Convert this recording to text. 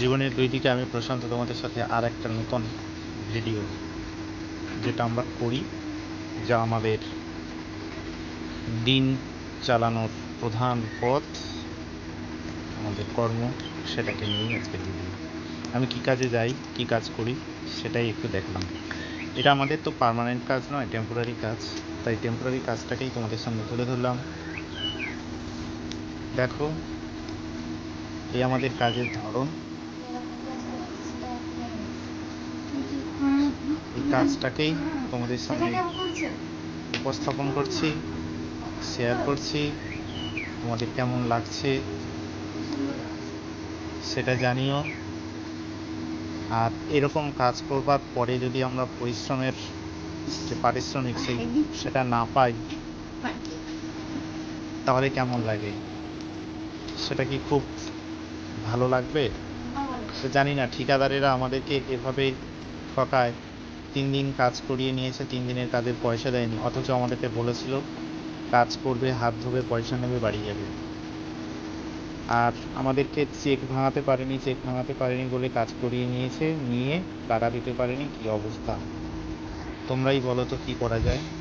জীবনের দুই দিকে আমি প্রশান্ত তোমাদের সাথে আর একটা নতুন ভিডিও যেটা আমরা করি, যা আমাদের দিন চালানোর প্রধান পথ, আমাদের কর্ম, সেটাকে নিয়েই আজকে ভিডিও আমি কি কাজে যাই, কি কাজ করি, সেটাই একটু দেখলাম। এটা আমাদের তো পার্মানেন্ট কাজ নয় টেম্পোরারি কাজ। তাই টেম্পোরারি কাজটাকেই তোমাদের সামনে তুলে ধরলাম। দেখো, এই আমাদের কাজের ধরন। কাজটাকেই তোমাদের সামনে উপস্থাপন করছি শেয়ার করছি, তোমাদের কেমন লাগছে সেটা জানিও। আর এরকম কাজ করবার পরে যদি আমরা পরিশ্রমের যে পারিশ্রমিক সেই সেটা না পাই, তাহলে কেমন লাগে? সেটা কি খুব ভালো লাগবে? জানি না, ঠিকাদারেরা আমাদেরকে এভাবে ঠকায়। তিন দিন কাজ করিয়ে নিয়েছে, তিন দিনের তাদের পয়সা দেয়নি, অথচ আমাদেরকে বলেছিল, কাজ করবে, হাত ধোবে, পয়সা নেবে, বাড়ি যাবে। আর আমাদেরকে চেক ভাঙাতে পারেনি, চেক ভাঙাতে পারেনি বলে কাজ করিয়ে নিয়েছে, নিয়ে টাকা দিতে পারেনি, কী অবস্থা? তোমরাই বলো তো কী করা যায়?